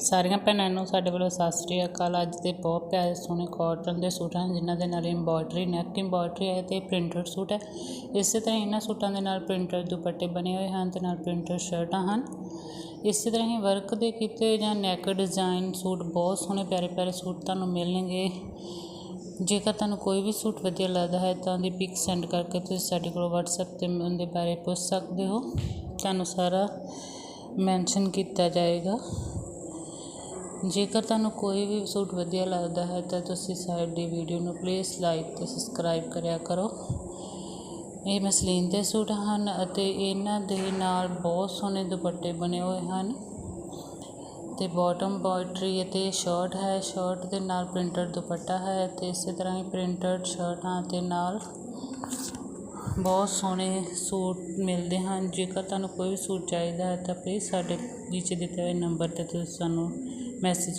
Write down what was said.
ਸਾਰੀਆਂ ਭੈਣਾਂ ਨੂੰ ਸਾਡੇ ਵੱਲੋਂ ਸਤਿ ਸ੍ਰੀ ਅਕਾਲ। ਅੱਜ ਦੇ ਬਹੁਤ ਪਿਆਰੇ ਸੋਹਣੇ ਕਾਟਨ ਦੇ ਸੂਟ ਹਨ, ਜਿਨ੍ਹਾਂ ਦੇ ਨਾਲ ਇੰਬੋਇਡਰੀ ਨੈਕ ਇੰਬੋਇਡਰੀ ਹੈ ਅਤੇ ਪ੍ਰਿੰਟਡ ਸੂਟ ਹੈ। ਇਸੇ ਤਰ੍ਹਾਂ ਇਹਨਾਂ ਸੂਟਾਂ ਦੇ ਨਾਲ ਪ੍ਰਿੰਟਡ ਦੁਪੱਟੇ ਬਣੇ ਹੋਏ ਹਨ ਤੇ ਨਾਲ ਪ੍ਰਿੰਟਡ ਸ਼ਰਟਾਂ ਹਨ। ਇਸੇ ਤਰ੍ਹਾਂ ਹੀ ਵਰਕ ਦੇ ਕੀਤੇ ਜਾਂ ਨੈਕ ਡਿਜ਼ਾਈਨ ਸੂਟ, ਬਹੁਤ ਸੋਹਣੇ ਪਿਆਰੇ ਪਿਆਰੇ ਸੂਟ ਤੁਹਾਨੂੰ ਮਿਲਣਗੇ। ਜੇਕਰ ਤੁਹਾਨੂੰ ਕੋਈ ਵੀ ਸੂਟ ਵਧੀਆ ਲੱਗਦਾ ਹੈ ਤਾਂ ਉਹਦੀ ਪਿਕ ਸੈਂਡ ਕਰਕੇ ਤੁਸੀਂ ਸਾਡੇ ਕੋਲ WhatsApp ਤੇ ਉਹਦੇ ਬਾਰੇ ਪੁੱਛ ਸਕਦੇ ਹੋ। ਤੁਹਾਨੂੰ ਸਾਰਾ ਮੈਂਸ਼ਨ ਕੀਤਾ ਜਾਏਗਾ। ਜੇਕਰ ਤੁਹਾਨੂੰ ਕੋਈ ਵੀ ਸੂਟ ਵਧੀਆ ਲੱਗਦਾ ਹੈ ਤਾਂ ਤੁਸੀਂ ਸਾਡੀ ਵੀਡੀਓ ਨੂੰ ਪਲੀਜ਼ ਲਾਈਕ ਅਤੇ ਸਬਸਕ੍ਰਾਈਬ ਕਰਿਆ ਕਰੋ। ਇਹ ਮਸਲੀਨ ਦੇ ਸੂਟ ਹਨ ਅਤੇ ਇਹਨਾਂ ਦੇ ਨਾਲ ਬਹੁਤ ਸੋਹਣੇ ਦੁਪੱਟੇ ਬਣੇ ਹੋਏ ਹਨ ਤੇ ਬਾਟਮ ਬੋਇਟਰੀ ਅਤੇ ਸ਼ਰਟ ਹੈ। ਸ਼ਰਟ ਦੇ ਨਾਲ ਪ੍ਰਿੰਟਡ ਦੁਪੱਟਾ ਹੈ ਤੇ ਇਸੇ ਤਰ੍ਹਾਂ ਹੀ ਪ੍ਰਿੰਟਡ ਸ਼ਰਟਾਂ ਦੇ ਨਾਲ ਬਹੁਤ ਸੋਹਣੇ ਸੂਟ ਮਿਲਦੇ ਹਨ। ਜੇਕਰ ਤੁਹਾਨੂੰ ਕੋਈ ਵੀ ਸੂਟ ਚਾਹੀਦਾ ਹੈ ਤਾਂ ਪਲੀਜ਼ ਸਾਡੇ ਨੀਚੇ ਦਿੱਤੇ ਹੋਏ ਨੰਬਰ ਤੇ ਤੁਸੀਂ ਸਾਨੂੰ message.